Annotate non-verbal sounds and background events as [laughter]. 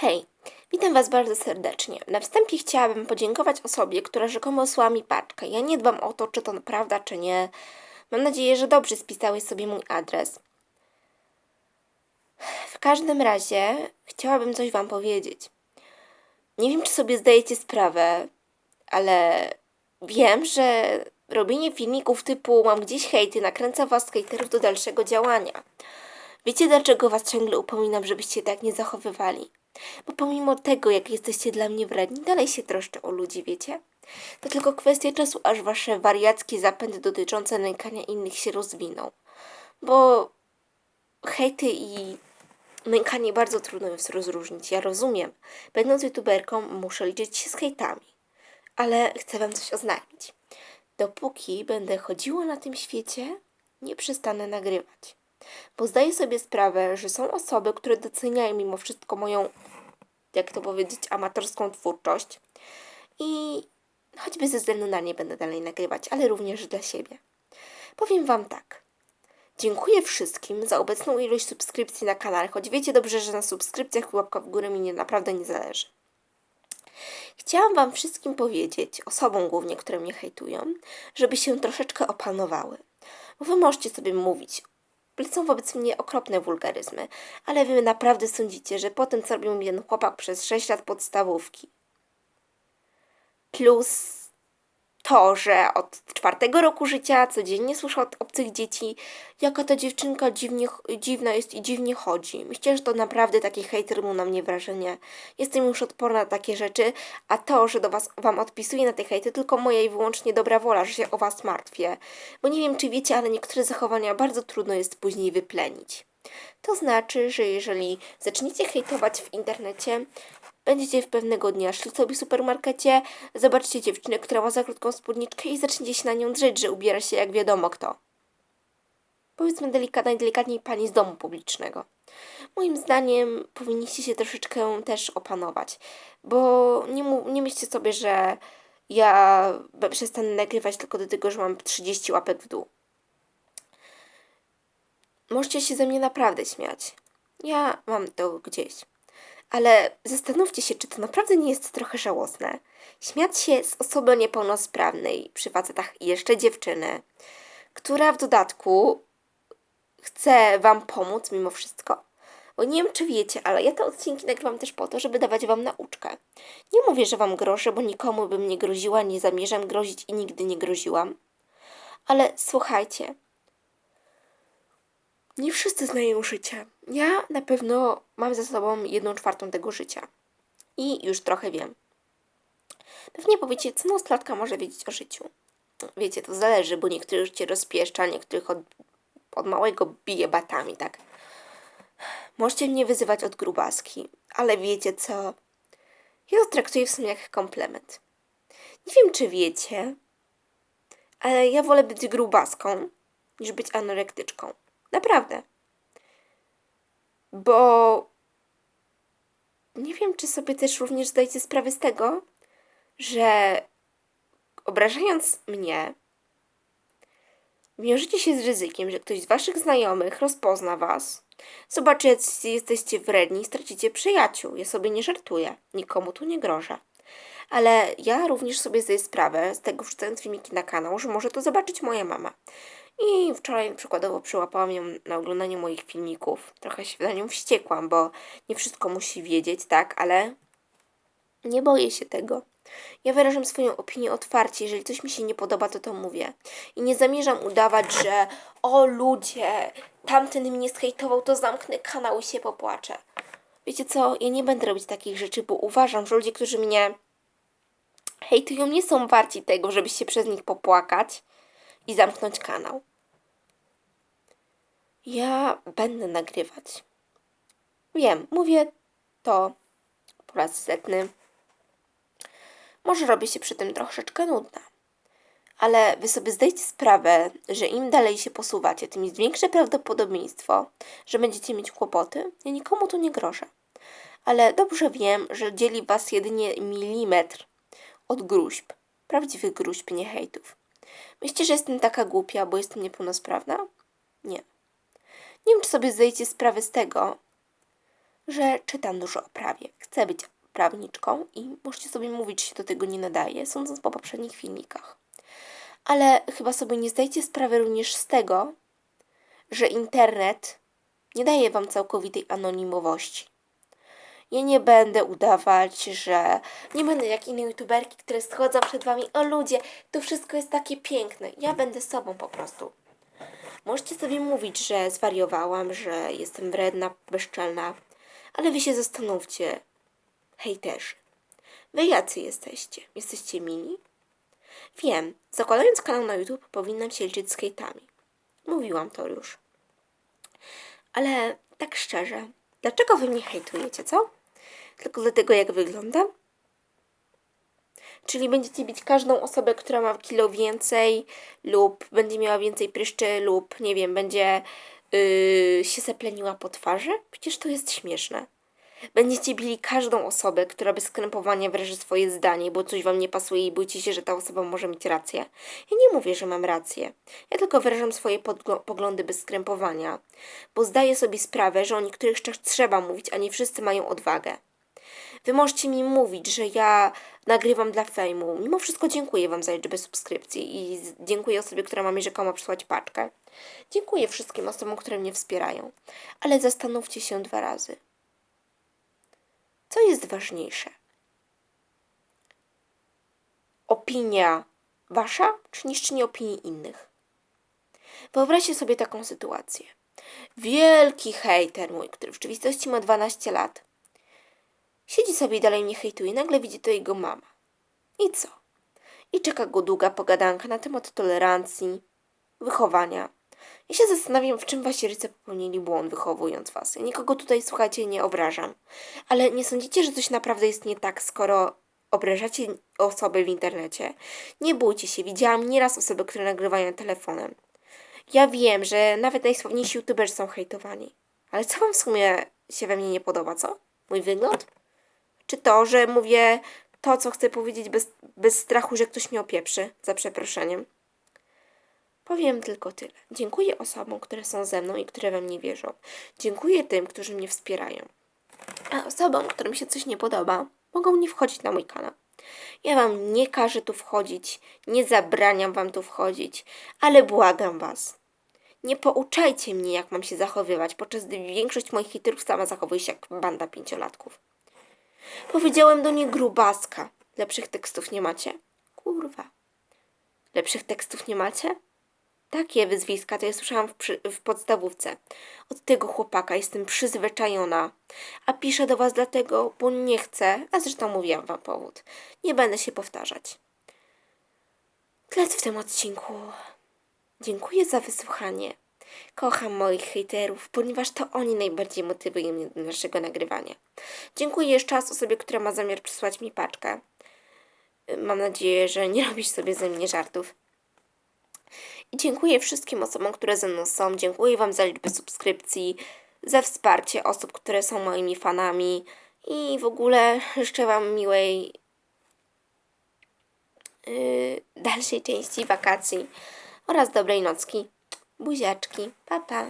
Hej, witam Was bardzo serdecznie. Na wstępie chciałabym podziękować osobie, która rzekomo osłała mi paczkę. Ja nie dbam o to, czy to prawda, czy nie. Mam nadzieję, że dobrze spisałeś sobie mój adres. W każdym razie chciałabym coś Wam powiedzieć. Nie wiem, czy sobie zdajecie sprawę, ale wiem, że robienie filmików typu mam gdzieś hejty nakręca Was hejterów do dalszego działania. Wiecie, dlaczego Was ciągle upominam, żebyście tak nie zachowywali? Bo pomimo tego, jak jesteście dla mnie wredni, dalej się troszczę o ludzi, wiecie? To tylko kwestia czasu, aż wasze wariackie zapędy dotyczące nękania innych się rozwiną. Bo hejty i nękanie bardzo trudno jest rozróżnić. Ja rozumiem. Będąc youtuberką, muszę liczyć się z hejtami. Ale chcę wam coś oznajmić. Dopóki będę chodziła na tym świecie, nie przestanę nagrywać. Bo zdaję sobie sprawę, że są osoby, które doceniają mimo wszystko moją, jak to powiedzieć, amatorską twórczość. I choćby ze względu na nie będę dalej nagrywać, ale również dla siebie. Powiem Wam tak. Dziękuję wszystkim za obecną ilość subskrypcji na kanale, choć wiecie dobrze, że na subskrypcjach łapka w górę mi nie, naprawdę nie zależy. Chciałam Wam wszystkim powiedzieć, osobom głównie, które mnie hejtują, żeby się troszeczkę opanowały. Bo Wy możecie sobie mówić, lecą wobec mnie okropne wulgaryzmy, ale Wy naprawdę sądzicie, że po tym, co robił ten chłopak przez 6 lat podstawówki, plus to, że od czwartego roku życia codziennie słyszę od obcych dzieci, jaka ta dziewczynka dziwnie, dziwna jest i dziwnie chodzi. Myślę, że to naprawdę taki hejt robił na mnie wrażenie. Jestem już odporna na takie rzeczy, a to, że do was wam odpisuję na te hejty, tylko moja i wyłącznie dobra wola, że się o was martwię. Bo nie wiem, czy wiecie, ale niektóre zachowania bardzo trudno jest później wyplenić. To znaczy, że jeżeli zaczniecie hejtować w internecie, Będziecie w pewnego dnia szli sobie w supermarkecie, zobaczcie dziewczynę, która ma za krótką spódniczkę i zaczniecie się na nią drzeć, że ubiera się jak wiadomo kto. Powiedzmy delikat, najdelikatniej pani z domu publicznego. Moim zdaniem powinniście się troszeczkę też opanować, bo nie, mu, nie myślcie sobie, że ja przestanę nagrywać tylko do tego, że mam 30 łapek w dół. Możecie się ze mnie naprawdę śmiać. Ja mam to gdzieś. Ale zastanówcie się, czy to naprawdę nie jest trochę żałosne. Śmiać się z osoby niepełnosprawnej, przy facetach jeszcze dziewczyny, która w dodatku chce Wam pomóc mimo wszystko. Bo nie wiem, czy wiecie, ale ja te odcinki nagrywam też po to, żeby dawać Wam nauczkę. Nie mówię, że Wam grożę, bo nikomu bym nie groziła, nie zamierzam grozić i nigdy nie groziłam. Ale słuchajcie, nie wszyscy znają życie. Ja na pewno mam za sobą jedną czwartą tego życia. I już trochę wiem. Pewnie powiecie, co nastolatka może wiedzieć o życiu. Wiecie, to zależy, bo niektórych cię rozpieszcza, niektórych od, od małego bije batami, tak? Możecie mnie wyzywać od grubaski, ale wiecie co? Ja to traktuję w sumie jak komplement. Nie wiem, czy wiecie, ale ja wolę być grubaską, niż być anorektyczką. Naprawdę. Bo nie wiem, czy sobie też również zdajecie sprawę z tego, że obrażając mnie, wiążecie się z ryzykiem, że ktoś z waszych znajomych rozpozna was, zobaczy, jak jesteście wredni stracicie przyjaciół. Ja sobie nie żartuję, nikomu tu nie grożę. Ale ja również sobie zdaję sprawę z tego, wrzucając filmiki na kanał, że może to zobaczyć moja mama. I wczoraj przykładowo przyłapałam ją na oglądaniu moich filmików. Trochę się na nią wściekłam, bo nie wszystko musi wiedzieć, tak, ale nie boję się tego. Ja wyrażam swoją opinię otwarcie. Jeżeli coś mi się nie podoba, to to mówię. I nie zamierzam udawać, że o ludzie, tamten mnie skejtował, to zamknę kanał i się popłaczę. Wiecie co? Ja nie będę robić takich rzeczy, bo uważam, że ludzie, którzy mnie hejtują, nie są warci tego, żeby się przez nich popłakać i zamknąć kanał. Ja będę nagrywać. Wiem, mówię to po raz setny. Może robię się przy tym troszeczkę nudna. Ale wy sobie zdajcie sprawę, że im dalej się posuwacie, tym jest większe prawdopodobieństwo, że będziecie mieć kłopoty. Ja nikomu tu nie grożę. Ale dobrze wiem, że dzieli was jedynie milimetr od gruźb. Prawdziwych gruźb, nie hejtów. Myślicie, że jestem taka głupia, bo jestem niepełnosprawna? Nie. Nie wiem, czy sobie zdajecie sprawę z tego, że czytam dużo o prawie. Chcę być prawniczką i możecie sobie mówić, że się do tego nie nadaje, sądząc po poprzednich filmikach. Ale chyba sobie nie zdajecie sprawy również z tego, że internet nie daje wam całkowitej anonimowości. Ja nie będę udawać, że nie będę jak inne youtuberki, które schodzą przed wami. O ludzie, to wszystko jest takie piękne. Ja będę sobą po prostu. Możecie sobie mówić, że zwariowałam, że jestem wredna, bezczelna, ale wy się zastanówcie, hejterzy. Wy jacy jesteście? Jesteście mili? Wiem, zakładając kanał na YouTube powinnam się liczyć z hejtami. Mówiłam to już. Ale tak szczerze, dlaczego wy mnie hejtujecie, co? Tylko dlatego, jak wyglądam? Czyli będziecie bić każdą osobę, która ma kilo więcej lub będzie miała więcej pryszczy lub, nie wiem, będzie yy, się zapleniła po twarzy? Przecież to jest śmieszne. Będziecie bili każdą osobę, która bez skrępowania wyraży swoje zdanie, bo coś wam nie pasuje i boicie się, że ta osoba może mieć rację. Ja nie mówię, że mam rację. Ja tylko wyrażam swoje poglądy bez skrępowania, bo zdaję sobie sprawę, że o niektórych rzeczach trzeba mówić, a nie wszyscy mają odwagę. Wy możecie mi mówić, że ja nagrywam dla fejmu. Mimo wszystko dziękuję Wam za liczbę subskrypcji i dziękuję osobie, która ma mi rzekomo przysłać paczkę. Dziękuję wszystkim osobom, które mnie wspierają. Ale zastanówcie się dwa razy. Co jest ważniejsze? Opinia Wasza, czy niszczenie opinii innych? Wyobraźcie sobie taką sytuację. Wielki hejter mój, który w rzeczywistości ma 12 lat, Siedzi sobie i dalej mnie hejtuje. Nagle widzi to jego mama. I co? I czeka go długa pogadanka na temat tolerancji, wychowania. Ja się zastanawiam, w czym wasi rodzice popełnili błąd, wychowując was. Ja nikogo tutaj, słuchajcie, nie obrażam. Ale nie sądzicie, że coś naprawdę jest nie tak, skoro obrażacie osoby w internecie? Nie bójcie się. Widziałam nieraz osoby, które nagrywają telefonem. Ja wiem, że nawet najsławniejsi youtuberzy są hejtowani. Ale co wam w sumie się we mnie nie podoba, co? Mój wygląd? Czy to, że mówię to, co chcę powiedzieć bez, bez strachu, że ktoś mnie opieprzy, za przeproszeniem. Powiem tylko tyle. Dziękuję osobom, które są ze mną i które we mnie wierzą. Dziękuję tym, którzy mnie wspierają. A osobom, którym się coś nie podoba, mogą nie wchodzić na mój kanał. Ja wam nie każę tu wchodzić, nie zabraniam wam tu wchodzić, ale błagam was. Nie pouczajcie mnie, jak mam się zachowywać, podczas gdy większość moich hitrów sama zachowuje się jak banda pięciolatków. Powiedziałem do niej grubaska. Lepszych tekstów nie macie? Kurwa. Lepszych tekstów nie macie? Takie wyzwiska to ja słyszałam w, przy, w podstawówce. Od tego chłopaka jestem przyzwyczajona. A piszę do was dlatego, bo nie chcę, a zresztą mówiłam wam powód. Nie będę się powtarzać. Tyle w tym odcinku. Dziękuję za wysłuchanie. Kocham moich hejterów, ponieważ to oni najbardziej motywują mnie do naszego nagrywania. Dziękuję jeszcze raz osobie, która ma zamiar przysłać mi paczkę. Mam nadzieję, że nie [laughs] robisz sobie ze mnie żartów. I dziękuję wszystkim osobom, które ze mną są. Dziękuję Wam za liczbę subskrypcji, za wsparcie osób, które są moimi fanami. I w ogóle życzę Wam miłej yy, dalszej części wakacji oraz dobrej nocki. Buziaczki. Pa, pa.